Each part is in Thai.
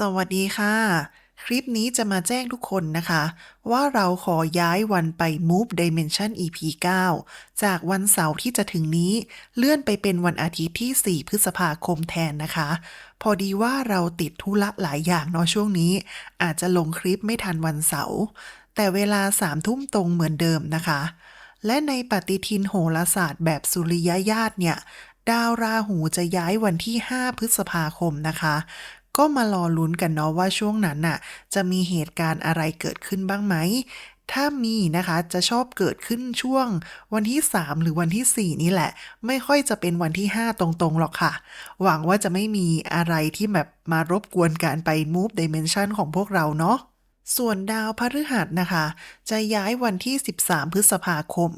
สวัสดีค่ะ คลิปนี้จะมาแจ้งทุกคนนะคะ ว่าเราขอย้ายวันไป Move Dimension EP 9 จากวันเสาร์ที่จะถึงนี้ เลื่อนไปเป็นวันอาทิตย์ที่ 4 พฤษภาคมแทนนะคะ พอดีว่าเราติดธุระหลายอย่างเนาะช่วงนี้ อาจจะลงคลิปไม่ทันวันเสาร์แต่เวลาสามทุ่มตรงเหมือนเดิมนะคะ และในปฏิทินโหราศาสตร์แบบสุริยญาตเนี่ยดาวราหูจะย้ายวันที่ 5 พฤษภาคมนะคะ ก็มารอลุ้นกันเนาะว่าช่วงนั้นน่ะจะมีเหตุการณ์อะไรเกิดขึ้นบ้างไหม ถ้ามีนะคะจะชอบเกิดขึ้นช่วงวันที่ 3 หรือวันที่ 4 นี่แหละ ไม่ค่อยจะเป็นวันที่ 5 ตรงๆ หรอกค่ะ หวังว่าจะไม่มีอะไรที่แบบมารบกวนการไป move dimension ของพวกเราเนาะส่วนดาวพฤหัสนะคะ จะย้ายวันที่ 13 พฤษภาคม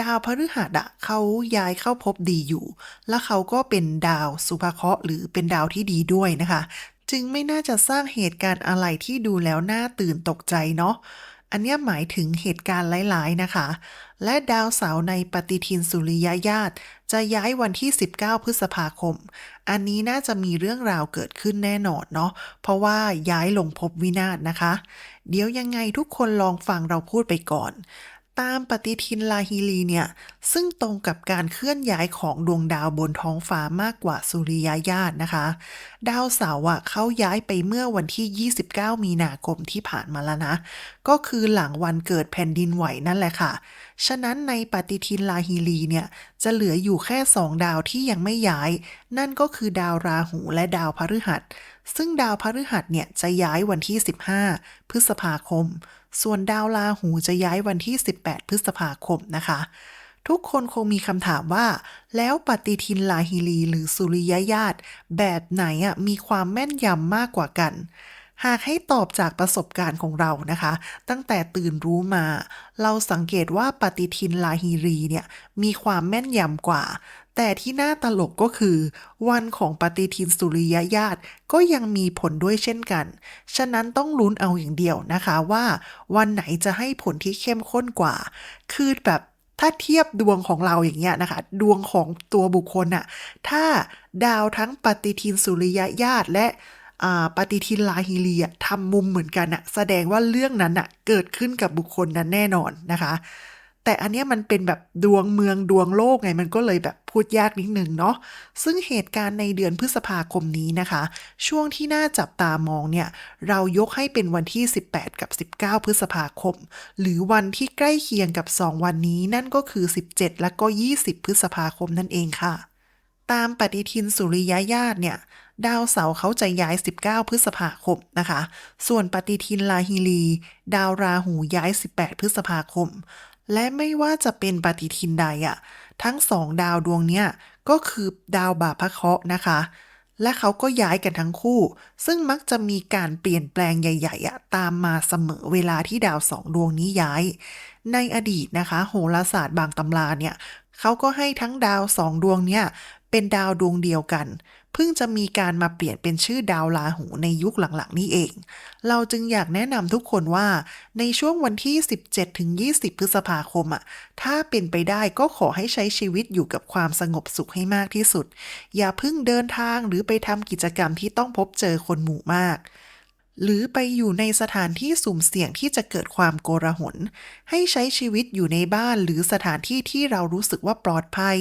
ดาวพฤหัสอะเขาย้ายเข้าภพดีอยู่ แล้วเขาก็เป็นดาวสุภเคราะห์หรือเป็นดาวที่ดีด้วยนะคะ จึงไม่น่าจะสร้างเหตุการณ์อะไรที่ดูแล้วน่าตื่นตกใจเนาะอันนี้หมายถึงเหตุการณ์หลายๆ นะคะ และดาวเสาร์ในปฏิทินสุริยญาตจะย้ายวันที่ 19 พฤษภาคม อันนี้น่าจะมีเรื่องราวเกิดขึ้นแน่นอนเนาะ เพราะว่าย้ายลงภพวินาศนะคะ เดี๋ยวยังไงทุกคนลองฟังเราพูดไปก่อน ตามปฏิทินลาฮิลีเนี่ย ซึ่งตรงกับการเคลื่อนย้ายของดวงดาวบนท้องฟ้ามากกว่าสุริยญาตนะคะ ดาวเสาร์อะเขาย้ายไปเมื่อวันที่ 29 มีนาคมที่ผ่านมาแล้วนะ ก็คือหลังวันเกิดแผ่นดินไหวนั่นแหละค่ะ ฉะนั้นในปฏิทินลาฮิลีเนี่ย จะเหลืออยู่แค่ 2 ดาวที่ยังไม่ย้าย นั่นก็คือดาวราหูและดาวพฤหัส ซึ่งดาวพฤหัสเนี่ยจะย้ายวันที่ 15 พฤษภาคม ส่วนดาวลาหูจะย้ายวันที่ 18 พฤษภาคมนะคะ ทุกคนคงมีคำถามว่า แล้วปฏิทินลาฮิลีหรือสุริยญาตแบบไหนอะมีความแม่นยำมากกว่ากัน หากให้ตอบจากประสบการณ์ของเรานะคะ ตั้งแต่ตื่นรู้มา เราสังเกตว่าปฏิทินลาฮิรีเนี่ยมีความแม่นยำกว่า แต่ที่น่าตลกก็คือ วันของปฏิทินสุริยญาติก็ยังมีผลด้วยเช่นกัน ฉะนั้นต้องลุ้นเอาอย่างเดียวนะคะว่า วันไหนจะให้ผลที่เข้มข้นกว่า คือแบบถ้าเทียบดวงของเราอย่างเงี้ยนะคะ ดวงของตัวบุคคลอะถ้าดาวทั้งปฏิทินสุริยญาติและ ปฏิทินลาฮิลีอะทำมุมเหมือนกันอะแสดงว่าเรื่องนั้นอะเกิดขึ้นกับบุคคลนั้นแน่นอนนะคะ แต่อันนี้มันเป็นแบบดวงเมืองดวงโลกไงมันก็เลยแบบพูดยากนิดนึงเนาะซึ่งเหตุการณ์ในเดือนพฤษภาคมนี้นะคะ ช่วงที่น่าจับตามองเนี่ย เรายกให้เป็นวันที่ 18 กับ 19 พฤษภาคม หรือวันที่ใกล้เคียงกับ 2 วันนี้นั่นก็คือ 17 และก็ 20 พฤษภาคมนั่นเองค่ะ ตามปฏิทินสุริยญาตเนี่ยดาวเสาร์เขาจะย้าย 19 พฤษภาคมนะคะ ส่วนปฏิทินลาฮิลี ดาวราหูย้าย 18 พฤษภาคม และไม่ว่าจะเป็นปฏิทินใดอะทั้งสองดาวดวงเนี้ยก็คือดาวบาพะเคราะห์นะคะ และเขาก็ย้ายกันทั้งคู่ ซึ่งมักจะมีการเปลี่ยนแปลงใหญ่ๆอะตามมาเสมอเวลาที่ดาวสองดวงนี้ย้าย ในอดีตนะคะ โหราศาสตร์บางตำราเนี่ยเขาก็ให้ทั้งดาวสองดวงเนี่ย เป็นดาวดวงเดียวกัน เพิ่งจะมีการมาเปลี่ยนเป็นชื่อดาวลาหูในยุคหลังๆ นี่เอง เราจึงอยากแนะนำทุกคนว่าในช่วงวันที่ 17ถึง20 พฤษภาคมอะถ้าเป็นไปได้ก็ขอให้ใช้ชีวิตอยู่กับความสงบสุขให้มากที่สุด อย่าเพิ่งเดินทางหรือไปทำกิจกรรมที่ต้องพบเจอคนหมู่มาก หรือไปอยู่ในสถานที่สุ่มเสี่ยงที่จะเกิดความโกลาหลให้ใช้ชีวิตอยู่ในบ้านหรือสถานที่ที่เรารู้สึกว่าปลอดภัย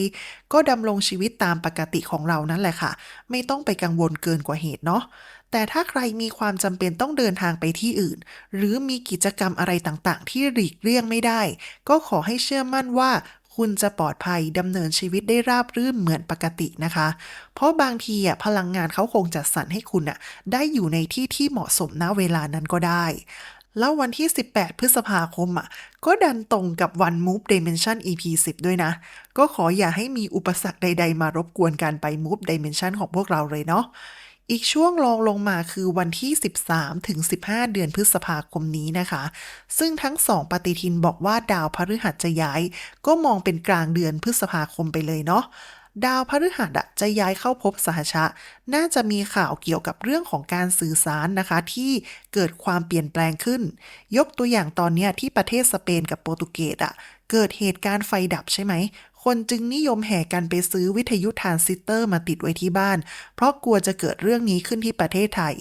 ก็ดำรงชีวิตตามปกติของเรานั่นแหละค่ะ ไม่ต้องไปกังวลเกินกว่าเหตุเนาะแต่ถ้าใครมีความจำเป็นต้องเดินทางไปที่อื่น หรือมีกิจกรรมอะไรต่างๆ ที่หลีกเลี่ยงไม่ได้ ก็ขอให้เชื่อมั่นว่า คุณจะปลอดภัยดำเนินชีวิตได้ราบรื่นเหมือนปกตินะคะ เพราะบางทีอะพลังงานเขาคงจัดสรรให้คุณอะได้อยู่ในที่ที่เหมาะสมณเวลานั้นก็ได้ แล้ววันที่ 18 พฤษภาคมอะก็ดันตรงกับวัน Move Dimension EP 10 ด้วยนะ ก็ขออย่าให้มีอุปสรรคใด ๆ มารบกวนการไป Move Dimension ของพวกเราเลยเนาะ อีกช่วงรองลงมาคือวันที่ 13 ถึง 15 เดือนพฤษภาคมนี้นะคะ ซึ่งทั้งสองปฏิทินบอกว่าดาวพฤหัสจะย้าย ก็มองเป็นกลางเดือนพฤษภาคมไปเลยเนาะดาวพฤหัสอะจะย้ายเข้าภพสหชะ น่าจะมีข่าวเกี่ยวกับเรื่องของการสื่อสารนะคะ ที่เกิดความเปลี่ยนแปลงขึ้น ยกตัวอย่างตอนนี้ที่ประเทศสเปนกับโปรตุเกสอะเกิดเหตุการณ์ไฟดับใช่ไหม คนจึงนิยมแห่กันไปซื้อวิทยุทรานซิสเตอร์มาติดไว้ที่บ้าน เพราะกลัวจะเกิดเรื่องนี้ขึ้นที่ประเทศไทย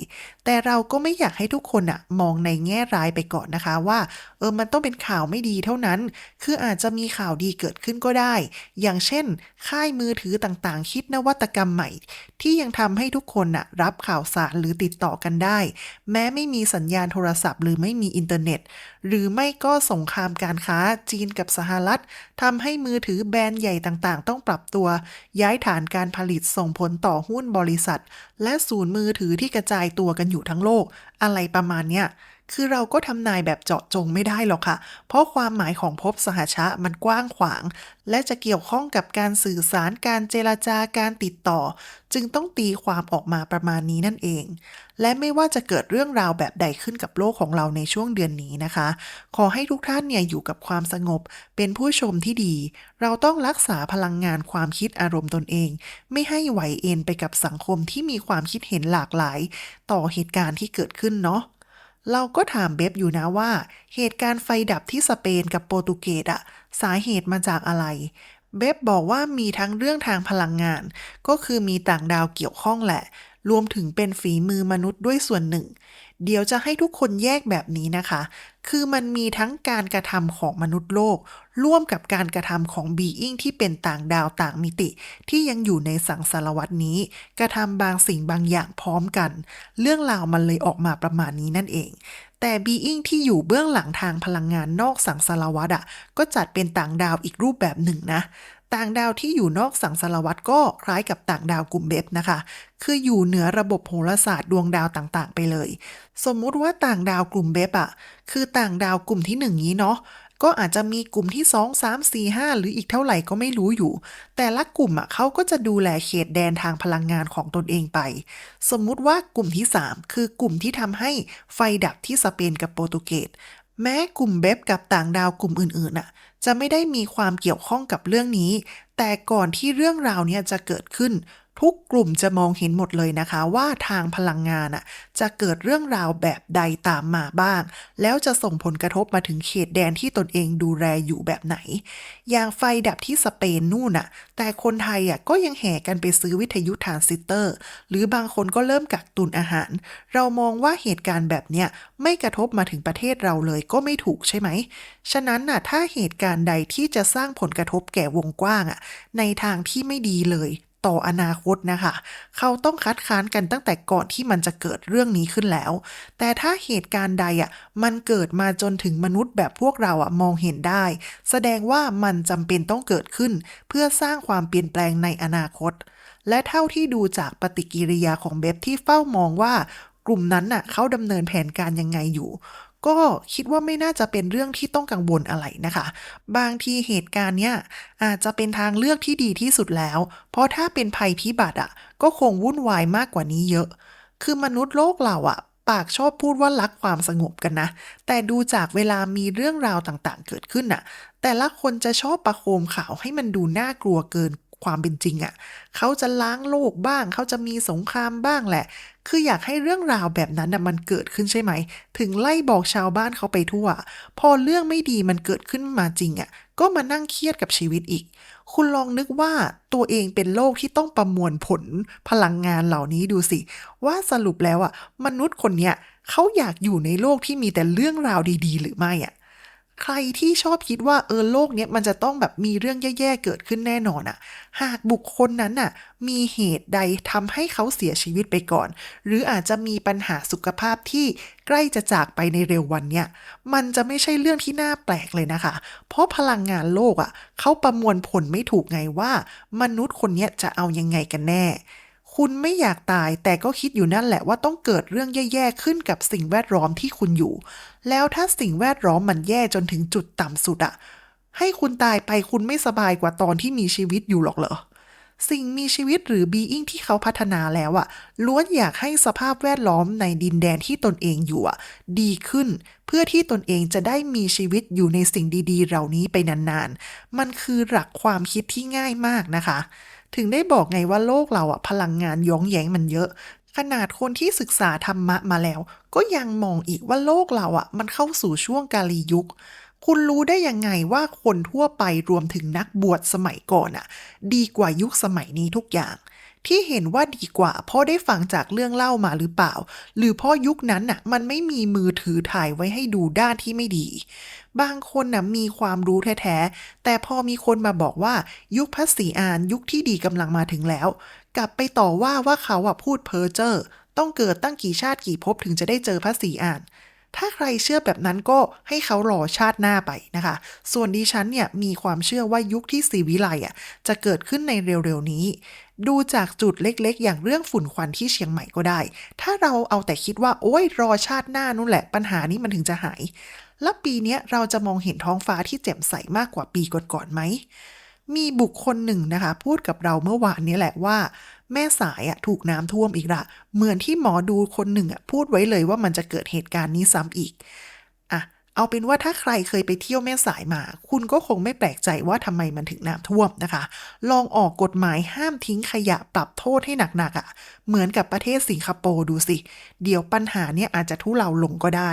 แต่เราก็ไม่อยากให้ทุกคนอะมองในแง่ร้ายไปก่อนนะคะว่า เออมันต้องเป็นข่าวไม่ดีเท่านั้น คืออาจจะมีข่าวดีเกิดขึ้นก็ได้ อย่างเช่น ค่ายมือถือต่างๆ คิดนวัตกรรมใหม่ ที่ยังทำให้ทุกคนน่ะรับข่าวสารหรือติดต่อกันได้ แม้ไม่มีสัญญาณโทรศัพท์ หรือไม่มีอินเทอร์เน็ต หรือไม่ก็สงครามการค้าจีนกับสหรัฐทำให้มือถือแบรนด์ใหญ่ต่างๆ ต้องปรับตัว ย้ายฐานการผลิตส่งผลต่อหุ้นบริษัท และศูนย์มือถือที่กระจายตัวกันอยู่ทั้งโลก อะไรประมาณเนี้ย คือเราก็ทำนายแบบเจาะจงไม่ได้หรอกค่ะ เพราะความหมายของภพสหชะมันกว้างขวาง และจะเกี่ยวข้องกับการสื่อสารการเจรจาการติดต่อ จึงต้องตีความออกมาประมาณนี้นั่นเอง และไม่ว่าจะเกิดเรื่องราวแบบใดขึ้นกับโลกของเราในช่วงเดือนนี้นะคะ ขอให้ทุกท่านเนี่ยอยู่กับความสงบ เป็นผู้ชมที่ดี เราต้องรักษาพลังงานความคิดอารมณ์ตนเอง ไม่ให้ไหวเอ็นไปกับสังคมที่มีความคิดเห็นหลากหลาย ต่อเหตุการณ์ที่เกิดขึ้นเนาะ เราก็ถามเบบอยู่นะว่า เหตุการณ์ไฟดับที่สเปนกับโปรตุเกสอะสาเหตุมาจากอะไรเบบบอกว่ามีทั้งเรื่องทางพลังงาน ก็คือมีต่างดาวเกี่ยวข้องแหละ รวมถึงเป็นฝีมือมนุษย์ด้วยส่วนหนึ่ง เดี๋ยวจะให้ทุกคนแยกแบบนี้นะคะ คือมันมีทั้งการกระทำของมนุษย์โลก ร่วมกับการกระทำของบีอิงที่เป็นต่างดาวต่างมิติ ที่ยังอยู่ในสังสารวัตนี้ กระทำบางสิ่งบางอย่างพร้อมกัน เรื่องราวมันเลยออกมาประมาณนี้นั่นเอง แต่บีอิงที่อยู่เบื้องหลังทางพลังงานนอกสังสารวัตอะก็จัดเป็นต่างดาวอีกรูปแบบหนึ่งนะ ต่างดาวที่อยู่นอกสังสารวัตก็คล้ายกับต่างดาวกลุ่มเบบนะคะ คืออยู่เหนือระบบโหราศาสตร์ดวงดาวต่างๆ ไปเลย สมมุติว่าต่างดาวกลุ่มเบบอะคือต่างดาวกลุ่มที่หนึ่งนี้เนาะก็อาจจะมีกลุ่มที่ 2 3 4 5 หรืออีกเท่าไหร่ก็ไม่รู้อยู่ แต่ละกลุ่มอะเขาก็จะดูแลเขตแดนทางพลังงานของตนเองไป สมมุติว่ากลุ่มที่ 3 คือกลุ่มที่ทำให้ไฟดับที่สเปนกับโปรตุเกส แม้กลุ่มเบบกับต่างดาวกลุ่มอื่นๆน่ะจะไม่ได้มีความเกี่ยวข้องกับเรื่องนี้ แต่ก่อนที่เรื่องราวเนี้ยจะเกิดขึ้น ทุกกลุ่มจะมองเห็นหมดเลยนะคะว่าทางพลังงานอะจะเกิดเรื่องราวแบบใดตามมาบ้าง แล้วจะส่งผลกระทบมาถึงเขตแดนที่ตนเองดูแลอยู่แบบไหน อย่างไฟดับที่สเปนนู่นน่ะแต่คนไทยอะก็ยังแห่กันไปซื้อวิทยุทานซิสเตอร์ หรือบางคนก็เริ่มกักตุนอาหาร เรามองว่าเหตุการณ์แบบเนี้ยไม่กระทบมาถึงประเทศเราเลยก็ไม่ถูกใช่ไหม ฉะนั้นน่ะถ้าเหตุการณ์ใดที่จะสร้างผลกระทบแก่วงกว้างอะในทางที่ไม่ดีเลย ต่ออนาคตนะคะ เขาต้องคัดค้านกันตั้งแต่ก่อนที่มันจะเกิดเรื่องนี้ขึ้นแล้ว แต่ถ้าเหตุการณ์ใดอะมันเกิดมาจนถึงมนุษย์แบบพวกเราอะมองเห็นได้ แสดงว่ามันจำเป็นต้องเกิดขึ้น เพื่อสร้างความเปลี่ยนแปลงในอนาคต และเท่าที่ดูจากปฏิกิริยาของเบบที่เฝ้ามองว่ากลุ่มนั้นน่ะเขาดำเนินแผนการยังไงอยู่ ก็คิดว่าไม่น่าจะเป็นเรื่องที่ต้องกังวลอะไรนะคะ บางทีเหตุการณ์เนี้ยอาจจะเป็นทางเลือกที่ดีที่สุดแล้ว เพราะถ้าเป็นภัยพิบัติอะ ก็คงวุ่นวายมากกว่านี้เยอะ คือมนุษย์โลกเราอะปากชอบพูดว่ารักความสงบกันนะ แต่ดูจากเวลามีเรื่องราวต่างๆ เกิดขึ้นน่ะ แต่ละคนจะชอบประโคมข่าวให้มันดูน่ากลัวเกิน ความเป็นจริงอะ่ะเขาจะล้างโลกบ้าง เขาจะมีสงครามบ้างแหละ คืออยากให้เรื่องราวแบบนั้นน่ะมันเกิดขึ้นใช่ไหม ถึงไล่บอกชาวบ้านเขาไปทั่ว พอเรื่องไม่ดีมันเกิดขึ้นมาจริงอะ่ะ ก็มานั่งเครียดกับชีวิตอีก คุณลองนึกว่าตัวเองเป็นโลกที่ต้องประมวลผลพลังงานเหล่านี้ดูสิ ว่าสรุปแล้วอะ มนุษย์คนเนี้ยเขาอยากอยู่ในโลกที่มีแต่เรื่องราวดี ๆ หรือไม่อะ ใครที่ชอบคิดว่าเออโลกเนี้ยมันจะต้องแบบมีเรื่องแย่ๆเกิดขึ้นแน่นอนอะหากบุคคลนั้นน่ะมีเหตุใดทำให้เขาเสียชีวิตไปก่อน หรืออาจจะมีปัญหาสุขภาพที่ใกล้จะจากไปในเร็ววันเนี้ยมันจะไม่ใช่เรื่องที่น่าแปลกเลยนะคะ เพราะพลังงานโลกอะเขาประมวลผลไม่ถูกไงว่า มนุษย์คนเนี้ยจะเอายังไงกันแน่ คุณไม่อยากตายแต่ก็คิดอยู่นั่นแหละว่าต้องเกิดเรื่องแย่ๆขึ้นกับสิ่งแวดล้อมที่คุณอยู่ แล้วถ้าสิ่งแวดล้อมมันแย่จนถึงจุดต่ำสุดอะให้คุณตายไปคุณไม่สบายกว่าตอนที่มีชีวิตอยู่หรอกเหรอ สิ่งมีชีวิตหรือ being ที่เขาพัฒนาแล้วอะล้วนอยากให้สภาพแวดล้อมในดินแดนที่ตนเองอยู่อะดีขึ้น เพื่อที่ตนเองจะได้มีชีวิตอยู่ในสิ่งดีๆ เหล่านี้ไปนานๆ มันคือหลักความคิดที่ง่ายมากนะคะ ถึงได้บอกไงว่าโลกเราอะพลังงานย้องแย้งมันเยอะ ขนาดคนที่ศึกษาธรรมะมาแล้ว ก็ยังมองอีกว่าโลกเราอะมันเข้าสู่ช่วงกาลียุค คุณรู้ได้ยังไงว่าคนทั่วไปรวมถึงนักบวชสมัยก่อนอะดีกว่ายุคสมัยนี้ทุกอย่าง ที่เห็นว่าดีกว่าเพราะได้ฟังจากเรื่องเล่ามาหรือเปล่า หรือเพราะยุคนั้นน่ะ มันไม่มีมือถือถ่ายไว้ให้ดูด้านที่ไม่ดี บางคนน่ะมีความรู้แท้ๆ แต่พอมีคนมาบอกว่ายุคพระศรีอานยุคที่ดีกำลังมาถึงแล้ว กลับไปต่อว่าว่าเขาอะพูดเพ้อเจ้อต้องเกิดตั้งกี่ชาติกี่ภพถึงจะได้เจอพระศรีอาน ถ้าใครเชื่อแบบนั้นก็ให้เขารอชาติหน้าไปนะคะ ส่วนดิฉันเนี่ยมีความเชื่อว่ายุคที่สีวิไลอะจะเกิดขึ้นในเร็วๆนี้ ดูจากจุดเล็กๆ อย่างเรื่องฝุ่นควันที่เชียงใหม่ก็ได้ ถ้าเราเอาแต่คิดว่าโอ้ยรอชาติหน้านู่นแหละปัญหานี้มันถึงจะหาย แล้วปีนี้เราจะมองเห็นท้องฟ้าที่แจ่มใสมากกว่าปีก่อนๆไหม มีบุคคลหนึ่งนะคะ พูดกับเราเมื่อวานนี้แหละว่า แม่สายอะถูกน้ำท่วมอีกละเหมือนที่หมอดูคนหนึ่งอะพูดไว้เลยว่ามันจะเกิดเหตุการณ์นี้ซ้ำอีก เอาเป็นว่าถ้าใครเคยไปเที่ยวแม่สายมา คุณก็คงไม่แปลกใจว่าทำไมมันถึงน้ำท่วมนะคะ ลองออกกฎหมายห้ามทิ้งขยะปรับโทษให้หนักๆอะเหมือนกับประเทศสิงคโปร์ดูสิ เดี๋ยวปัญหาเนี่ยอาจจะทุเลาลงก็ได้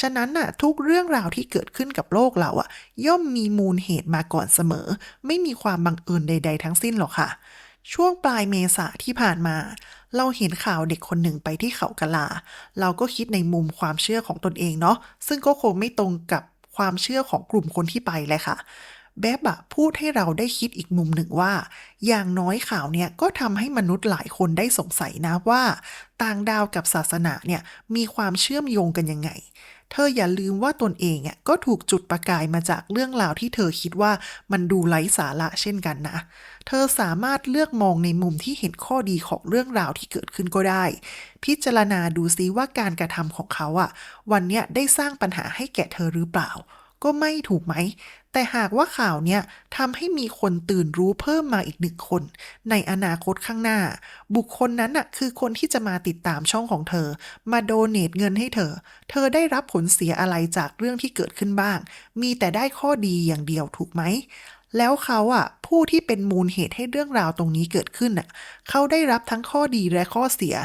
ฉะนั้นน่ะทุกเรื่องราวที่เกิดขึ้นกับโลกเราอะย่อมมีมูลเหตุมาก่อนเสมอ ไม่มีความบังเอิญใด ๆ ทั้งสิ้นหรอกค่ะ ช่วงปลายเมษาที่ผ่านมา เราเห็นข่าวเด็กคนหนึ่งไปที่เขากะลา เราก็คิดในมุมความเชื่อของตนเองเนาะซึ่งก็คงไม่ตรงกับความเชื่อของกลุ่มคนที่ไปเลยค่ะ แบบอะพูดให้เราได้คิดอีกมุมหนึ่งว่า อย่างน้อยข่าวเนี่ยก็ทำให้มนุษย์หลายคนได้สงสัยนะว่า ต่างดาวกับศาสนาเนี่ยมีความเชื่อมโยงกันยังไงเธออย่าลืมว่าตนเองอะก็ถูกจุดประกายมาจากเรื่องราวที่เธอคิดว่ามันดูไร้สาระเช่นกันนะ เธอสามารถเลือกมองในมุมที่เห็นข้อดีของเรื่องราวที่เกิดขึ้นก็ได้ พิจารณาดูซิว่าการกระทำของเขาอะวันเนี้ยได้สร้างปัญหาให้แก่เธอหรือเปล่า ก็ไม่ถูกไหม แต่หากว่าข่าวเนี้ยทำให้มีคนตื่นรู้เพิ่มมาอีกหนึ่งคน ในอนาคตข้างหน้า บุคคลนั้นน่ะคือคนที่จะมาติดตามช่องของเธอ มาโดเนทเงินให้เธอ เธอได้รับผลเสียอะไรจากเรื่องที่เกิดขึ้นบ้าง มีแต่ได้ข้อดีอย่างเดียวถูกไหม แล้วเขาอะผู้ที่เป็นมูลเหตุให้เรื่องราวตรงนี้เกิดขึ้นน่ะเขาได้รับทั้งข้อดีและข้อเสีย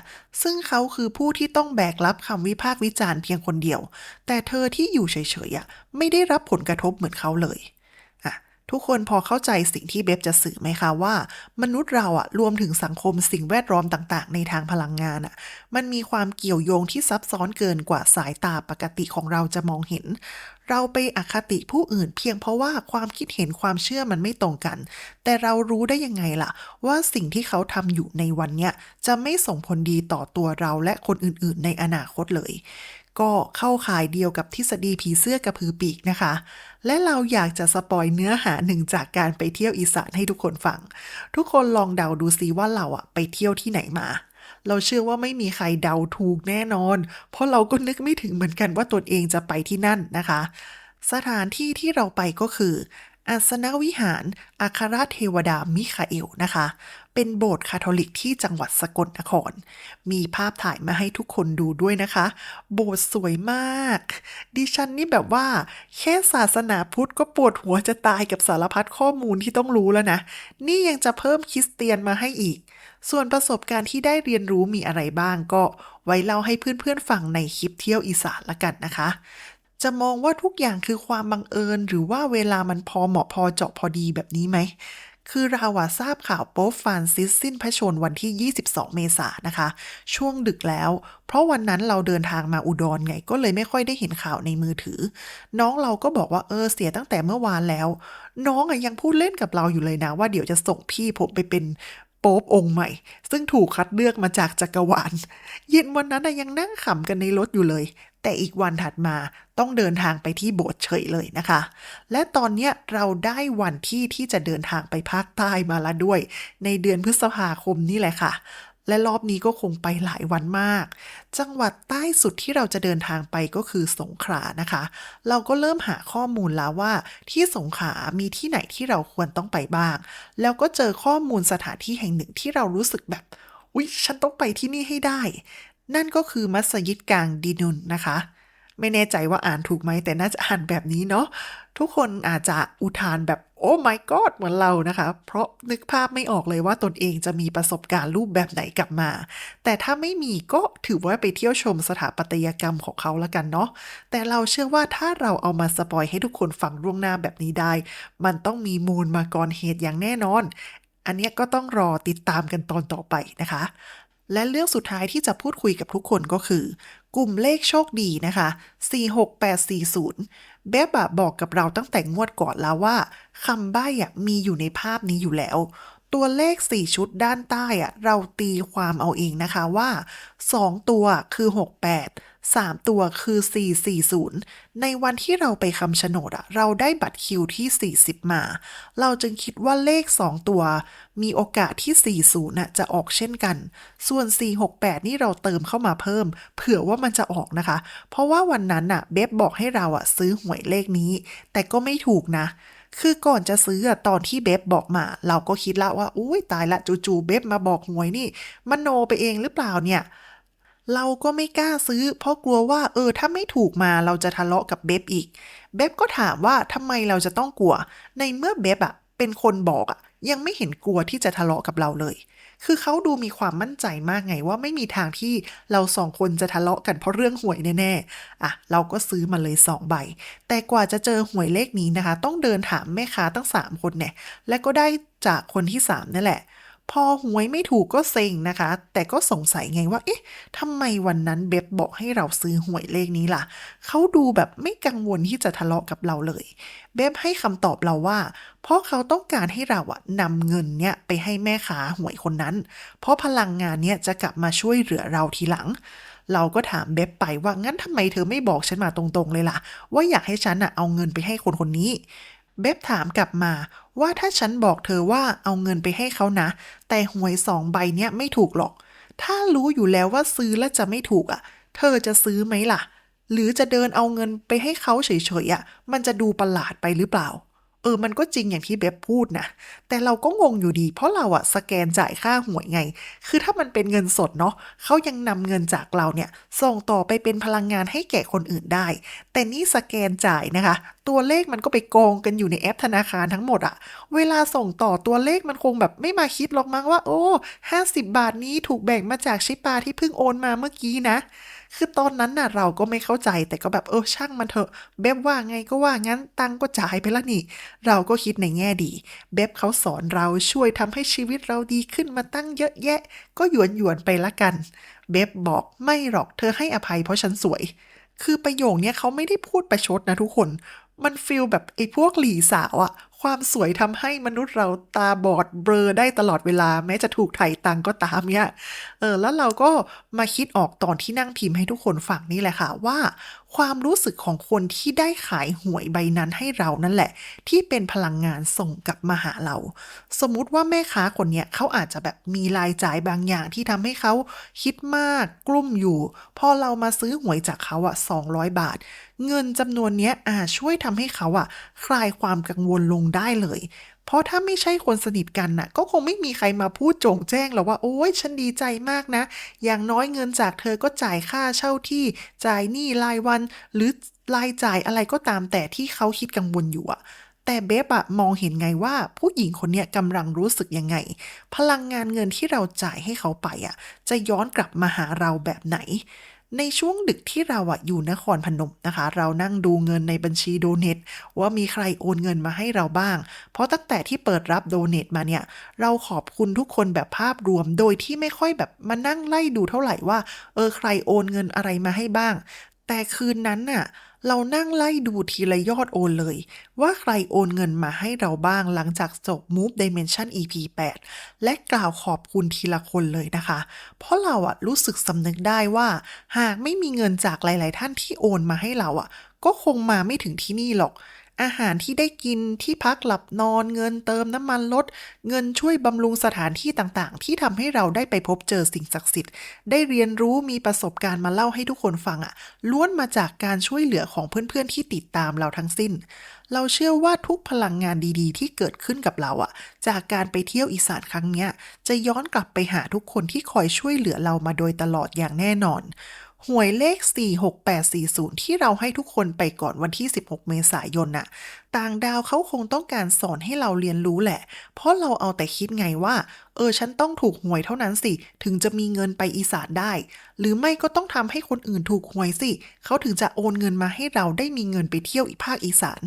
ซึ่งเขาคือผู้ที่ต้องแบกรับคำวิพากษ์วิจารณ์เพียงคนเดียว แต่เธอที่อยู่เฉยๆอะไม่ได้รับผลกระทบเหมือนเขาเลยอะทุกคนพอเข้าใจสิ่งที่เบบจะสื่อไหมคะว่า มนุษย์เราอะรวมถึงสังคมสิ่งแวดล้อมต่างๆ ในทางพลังงานอะมันมีความเกี่ยวโยงที่ซับซ้อนเกินกว่าสายตาปกติของเราจะมองเห็น เราไปอคติผู้อื่นเพียงเพราะว่าความคิดเห็นความเชื่อมันไม่ตรงกัน แต่เรารู้ได้ยังไงล่ะ ว่าสิ่งที่เขาทำอยู่ในวันเนี้ยจะไม่ส่งผลดีต่อตัวเราและคนอื่นๆ ในอนาคตเลย ก็เข้าข่ายเดียวกับทฤษฎีผีเสื้อกระพือปีกนะคะ และเราอยากจะสปอยเนื้อหาหนึ่งจากการไปเที่ยวอีสานให้ทุกคนฟัง ทุกคนลองเดาดูซิว่าเราอะไปเที่ยวที่ไหนมา เราเชื่อว่าไม่มีใครเดาถูกแน่นอน เพราะเราก็นึกไม่ถึงเหมือนกันว่าตนเองจะไปที่นั่นนะคะ สถานที่ที่เราไปก็คืออาสนวิหารอัครเทวดามิคาเอลนะคะ เป็นโบสถ์คาทอลิกที่จังหวัดสกลนคร มีภาพถ่ายมาให้ทุกคนดูด้วยนะคะ โบสถ์สวยมาก ดิฉันนี่แบบว่า แค่ศาสนาพุทธก็ปวดหัวจะตายกับสารพัดข้อมูลที่ต้องรู้แล้วนะ นี่ยังจะเพิ่มคริสเตียนมาให้อีก ส่วนประสบการณ์ที่ได้เรียนรู้มีอะไรบ้างก็ไว้เล่าให้เพื่อนๆฟังในคลิปเที่ยวอีสานละกันนะคะ จะมองว่าทุกอย่างคือความบังเอิญ หรือว่าเวลามันพอเหมาะพอเจาะพอดีแบบนี้ไหมคือเราอะทราบข่าวโป๊ปฟานซิสสิ้นพระชนม์วันที่ 22 เมษายนนะคะ ช่วงดึกแล้ว เพราะวันนั้นเราเดินทางมาอุดรไงก็เลยไม่ค่อยได้เห็นข่าวในมือถือ น้องเราก็บอกว่าเออเสียตั้งแต่เมื่อวานแล้ว น้องอะยังพูดเล่นกับเราอยู่เลยนะ ว่าเดี๋ยวจะส่งพี่ผมไปเป็น โป๊ปองค์ใหม่ ซึ่งถูกคัดเลือกมาจากจักรวาล เย็นวันนั้นยังนั่งขำกันในรถอยู่เลย แต่อีกวันถัดมาต้องเดินทางไปที่โบสถ์เฉยเลยนะคะ และตอนนี้เราได้วันที่ที่จะเดินทางไปภาคใต้มาแล้วด้วย ในเดือนพฤษภาคมนี่แหละค่ะ และรอบนี้ก็คงไปหลายวันมาก จังหวัดใต้สุดที่เราจะเดินทางไปก็คือสงขลานะคะ เราก็เริ่มหาข้อมูลแล้วว่า ที่สงขลามีที่ไหนที่เราควรต้องไปบ้าง แล้วก็เจอข้อมูลสถานที่แห่งหนึ่งที่เรารู้สึกแบบอุ๊ยฉันต้องไปที่นี่ให้ได้ นั่นก็คือมัสยิดกลางดินุนนะคะ ไม่แน่ใจว่าอ่านถูกไหมแต่น่าจะอ่านแบบนี้เนาะทุกคนอาจจะอุทานแบบโอ้ my god เหมือนเรานะคะ เพราะนึกภาพไม่ออกเลยว่าตนเองจะมีประสบการณ์รูปแบบไหนกลับมา แต่ถ้าไม่มีก็ถือว่าไปเที่ยวชมสถาปัตยกรรมของเขาละกันเนาะแต่เราเชื่อว่าถ้าเราเอามาสปอยให้ทุกคนฟังล่วงหน้าแบบนี้ได้ มันต้องมีมูลมาก่อนเหตุอย่างแน่นอน อันนี้ก็ต้องรอติดตามกันตอนต่อไปนะคะและเรื่องสุดท้ายที่จะพูดคุยกับทุกคนก็คือ กลุ่มเลขโชคดีนะคะ 46840 เบบะบอกกับเราตั้งแต่งวดก่อนแล้วว่าคำใบ้อะมีอยู่ในภาพนี้อยู่แล้ว ตัวเลข 4 ชุดด้านใต้อะเราตีความเอาเองนะคะว่า 2 ตัวคือ 68 3 ตัวคือ 440 ในวันที่เราไปคำชะโนดอะเราได้บัตรคิวที่ 40 มา เราจึงคิดว่าเลข 2 ตัว มีโอกาสที่ 40น่ะจะออกเช่นกัน ส่วน 468 นี่เราเติมเข้ามาเพิ่ม เผื่อว่ามันจะออกนะคะ เพราะว่าวันนั้นน่ะเบบบอกให้เราอะซื้อหวยเลขนี้ แต่ก็ไม่ถูกนะ คือก่อนจะซื้อตอนที่เบบบอกมา เราก็คิดละว่าอุ้ยตายละจู่ๆเบบมาบอกหวยนี่มโนไปเองหรือเปล่าเนี่ยเราก็ไม่กล้าซื้อ เพราะกลัวว่า เออถ้าไม่ถูกมาเราจะทะเลาะกับเบบอีก เบบก็ถามว่าทำไมเราจะต้องกลัว ในเมื่อเบบอะเป็นคนบอกอะ ยังไม่เห็นกลัวที่จะทะเลาะกับเราเลย คือเขาดูมีความมั่นใจมากไงว่าไม่มีทางที่เราสองคนจะทะเลาะกันเพราะเรื่องหวยแน่ๆ อะ เราก็ซื้อมาเลยสองใบ แต่กว่าจะเจอหวยเลขนี้นะคะ ต้องเดินถามแม่ค้าตั้ง 3 คนเนี่ย และก็ได้จากคนที่ 3 นั่นแหละ พอหวยไม่ถูกก็เซ็งนะคะ แต่ก็สงสัยไงว่า เอ๊ะทำไมวันนั้นเบบบอกให้เราซื้อหวยเลขนี้ล่ะ เขาดูแบบไม่กังวลที่จะทะเลาะกับเราเลย เบบให้คำตอบเราว่า เพราะเขาต้องการให้เราอะนำเงินเนี่ยไปให้แม่ค้าหวยคนนั้น เพราะพลังงานเนี่ยจะกลับมาช่วยเหลือเราทีหลังเราก็ถามเบบไปว่างั้นทำไมเธอไม่บอกฉันมาตรงๆเลยล่ะ ว่าอยากให้ฉันอะเอาเงินไปให้คนคนนี้ เบบถามกลับมาว่าถ้าฉันบอกเธอว่าเอาเงินไปให้เขานะ แต่หวยสองใบเนี้ยไม่ถูกหรอก ถ้ารู้อยู่แล้วว่าซื้อแล้วจะไม่ถูกอะ เธอจะซื้อไหมล่ะ หรือจะเดินเอาเงินไปให้เขาเฉยๆอะ มันจะดูประหลาดไปหรือเปล่า เออ มันก็จริงอย่างที่เบบพูดนะ แต่เราก็งงอยู่ดี เพราะเราอะสแกนจ่ายค่าหวยไง คือถ้ามันเป็นเงินสดเนาะเขายังนำเงินจากเราเนี่ย ส่งต่อไปเป็นพลังงานให้แก่คนอื่นได้ แต่นี่สแกนจ่ายนะคะ ตัวเลขมันก็ไปกองกันอยู่ในแอปธนาคารทั้งหมดอะเวลาส่งต่อตัวเลขมันคงแบบไม่มาคิดหรอกมั้งว่า โอ้ห้าสิบบาทนี้ถูกแบ่งมาจากชิปาที่เพิ่งโอนมาเมื่อกี้นะ คือตอนนั้นน่ะเราก็ไม่เข้าใจแต่ก็แบบเออช่างมันเถอะเบบว่าไงก็ว่างั้นตังก็จ่ายไปแล้วนี่ เราก็คิดในแง่ดี เบบเขาสอนเราช่วยทำให้ชีวิตเราดีขึ้นมาตั้งเยอะแยะ ก็หยวนหยวนไปละกัน เบบบอกไม่หรอกเธอให้อภัยเพราะฉันสวย คือประโยคนี้เขาไม่ได้พูดประชดนะทุกคน มันฟีลแบบไอ้พวกหลีสาวอะ ความสวยทำให้มนุษย์เราตาบอดเบลอได้ตลอดเวลา แม้จะถูกไถ่ตังก็ตามเนี่ยเออแล้วเราก็มาคิดออกตอนที่นั่งพิมพ์ให้ทุกคนฟังนี่แหละค่ะว่าความรู้สึกของคนที่ได้ขายหวยใบนั้นให้เรานั่นแหละ ที่เป็นพลังงานส่งกลับมาหาเรา สมมุติว่าแม่ค้าคนเนี้ยเขาอาจจะแบบมีรายจ่ายบางอย่างที่ทำให้เขาคิดมากกลุ้มอยู่ พอเรามาซื้อหวยจากเขาอะ200 บาท เงินจำนวนเนี้ยอาจช่วยทำให้เขาอะคลายความกังวลลงได้เลย เพราะถ้าไม่ใช่คนสนิทกันน่ะ ก็คงไม่มีใครมาพูดโจงแจ้งหรอกว่าโอ้ยฉันดีใจมากนะ อย่างน้อยเงินจากเธอก็จ่ายค่าเช่าที่ จ่ายหนี้รายวัน หรือรายจ่ายอะไรก็ตามแต่ที่เขาคิดกังวลอยู่อะแต่เบบอะมองเห็นไงว่าผู้หญิงคนเนี้ยกำลังรู้สึกยังไง พลังงานเงินที่เราจ่ายให้เขาไปอะจะย้อนกลับมาหาเราแบบไหน ในช่วงดึกที่เราอะอยู่นครพนมนะคะ เรานั่งดูเงินในบัญชีโดเน a ว่ามีใครโอนเงินมาให้เราบ้าง เพราะตั้งแต่ที่เปิดรับโดเน a มาเนี่ย เราขอบคุณทุกคนแบบภาพรวมโดยที่ไม่ค่อยแบบมานั่งไล่ดูเท่าไหร่ว่า เออใครโอนเงินอะไรมาให้บ้าง แต่คืนนั้นน่ะ เรานั่งไล่ดูทีละยอดโอนเลย ว่าใครโอนเงินมาให้เราบ้างหลังจากจบ Move Dimension EP 8 และกล่าวขอบคุณทีละคนเลยนะคะ เพราะเราอะรู้สึกสำนึกได้ว่า หากไม่มีเงินจากหลาย ๆ ท่านที่โอนมาให้เราอะก็คงมาไม่ถึงที่นี่หรอก อาหารที่ได้กินที่พักหลับนอนเงินเติมน้ำมันลด เงินช่วยบำรุงสถานที่ต่างๆ ที่ทำให้เราได้ไปพบเจอสิ่งศักดิ์สิทธิ์ ได้เรียนรู้มีประสบการณ์มาเล่าให้ทุกคนฟังอะล้วนมาจากการช่วยเหลือของเพื่อนๆที่ติดตามเราทั้งสิ้น เราเชื่อว่าทุกพลังงานดีๆ ที่เกิดขึ้นกับเราอะจากการไปเที่ยวอีสานครั้งเนี้ยจะย้อนกลับไปหาทุกคนที่คอยช่วยเหลือเรามาโดยตลอดอย่างแน่นอน หวยเลข 46840 ที่เราให้ทุกคนไปก่อนวันที่ 16 เมษายนน่ะ ต่างดาวเขาคงต้องการสอนให้เราเรียนรู้แหละ เพราะเราเอาแต่คิดไงว่า เออ ฉันต้องถูกหวยเท่านั้นสิ ถึงจะมีเงินไปอีสานได้ หรือไม่ก็ต้องทำให้คนอื่นถูกหวยสิ เขาถึงจะโอนเงินมาให้เราได้มีเงินไปเที่ยวอีภาคอีสาน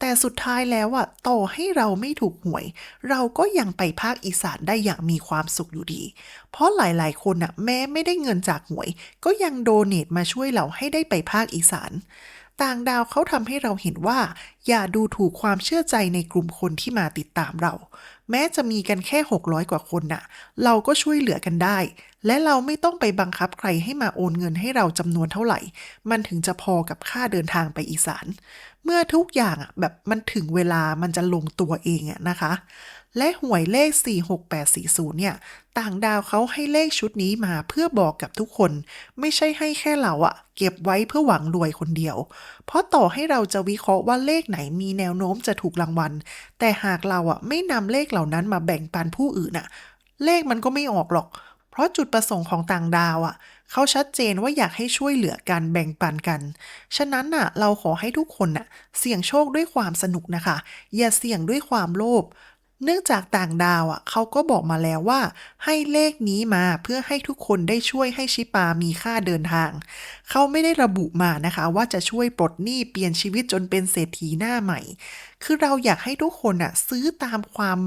แต่สุดท้ายแล้วอะต่อให้เราไม่ถูกหวย เราก็ยังไปภาคอีสานได้อย่างมีความสุขอยู่ดี เพราะหลายๆ คนอะแม้ไม่ได้เงินจากหวย ก็ยังโดเนทมาช่วยเราให้ได้ไปภาคอีสาน ต่างดาวเขาทำให้เราเห็นว่า อย่าดูถูกความเชื่อใจในกลุ่มคนที่มาติดตามเรา แม้จะมีกันแค่ 600 กว่าคนน่ะ เราก็ช่วยเหลือกันได้ และเราไม่ต้องไปบังคับใครให้มาโอนเงินให้เราจำนวนเท่าไหร่ มันถึงจะพอกับค่าเดินทางไปอีสาน เมื่อทุกอย่างอะแบบมันถึงเวลามันจะลงตัวเองอะนะคะ และหวยเลข 46840 เนี่ย ต่างดาวเขาให้เลขชุดนี้มาเพื่อบอกกับทุกคน ไม่ใช่ให้แค่เราอะเก็บไว้เพื่อหวังรวยคนเดียว เพราะต่อให้เราจะวิเคราะห์ว่าเลขไหนมีแนวโน้มจะถูกรางวัล แต่หากเราอะไม่นำเลขเหล่านั้นมาแบ่งปันผู้อื่นอะเลขมันก็ไม่ออกหรอก เพราะจุดประสงค์ของต่างดาวอะ เขาชัดเจนว่าอยากให้ช่วยเหลือกันแบ่งปันกัน ฉะนั้นน่ะ เราขอให้ทุกคนน่ะ เสี่ยงโชคด้วยความสนุกนะคะ อย่าเสี่ยงด้วยความโลภ เนื่องจากต่างดาวอะเขาก็บอกมาแล้วว่า ให้เลขนี้มาเพื่อให้ทุกคนได้ช่วยให้ชิปามีค่าเดินทาง เขาไม่ได้ระบุมานะคะ ว่าจะช่วยปลดหนี้เปลี่ยนชีวิตจนเป็นเศรษฐีหน้าใหม่ คือเราอยากให้ทุกคนอะซื้อตามความ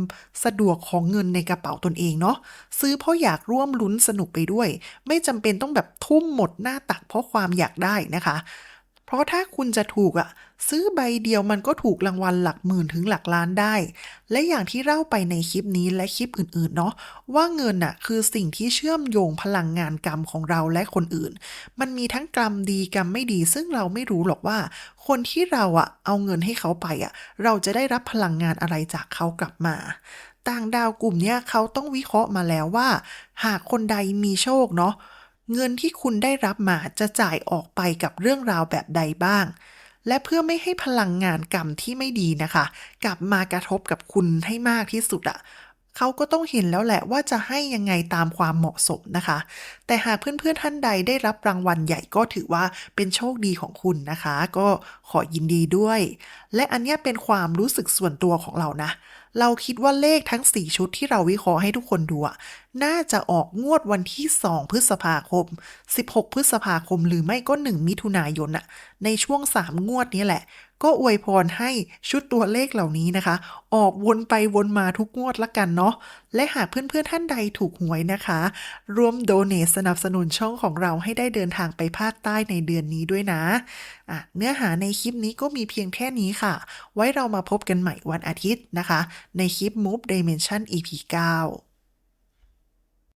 สะดวกของเงินในกระเป๋าตนเองเนาะซื้อเพราะอยากร่วมลุ้นสนุกไปด้วย ไม่จำเป็นต้องแบบทุ่มหมดหน้าตักเพราะความอยากได้นะคะ เพราะถ้าคุณจะถูกอะซื้อใบเดียวมันก็ถูกรางวัลหลักหมื่นถึงหลักล้านได้ และอย่างที่เล่าไปในคลิปนี้และคลิปอื่นๆเนาะว่าเงินน่ะคือสิ่งที่เชื่อมโยงพลังงานกรรมของเราและคนอื่น มันมีทั้งกรรมดีกรรมไม่ดี ซึ่งเราไม่รู้หรอกว่า คนที่เราอะเอาเงินให้เขาไปอะเราจะได้รับพลังงานอะไรจากเขากลับมาต่างดาวกลุ่มเนี้ยเขาต้องวิเคราะห์มาแล้วว่า หากคนใดมีโชคเนาะ เงินที่คุณได้รับมาจะจ่ายออกไปกับเรื่องราวแบบใดบ้าง และเพื่อไม่ให้พลังงานกรรมที่ไม่ดีนะคะ กลับมากระทบกับคุณให้มากที่สุดอะ เขาก็ต้องเห็นแล้วแหละว่าจะให้ยังไงตามความเหมาะสมนะคะ แต่หากเพื่อนๆท่านใดได้รับรางวัลใหญ่ก็ถือว่าเป็นโชคดีของคุณนะคะ ก็ขอยินดีด้วย และอันนี้เป็นความรู้สึกส่วนตัวของเรานะ เราคิดว่าเลขทั้ง 4 ชุดที่เราวิเคราะห์ให้ทุกคนดูน่าจะออกงวดวันที่ 2 พฤษภาคม 16 พฤษภาคม หรือไม่ก็ 1 มิถุนายนอะในช่วง 3 งวดนี้แหละ ก็อวยพรให้ชุดตัวเลขเหล่านี้นะคะ ออกวนไปวนมาทุกงวดละกันเนาะ และหากเพื่อนๆท่านใดถูกหวยนะคะ ร่วมโดเน a สนับสนุนช่องของเราให้ได้เดินทางไปภาคใต้ในเดือนนี้ด้วยนะะเนื้อหาในคลิปนี้ก็มีเพียงแค่นี้ค่ะ ไว้เรามาพบกันใหม่วันอาทิตย์นะคะ ในคลิป Move Dimension EP 9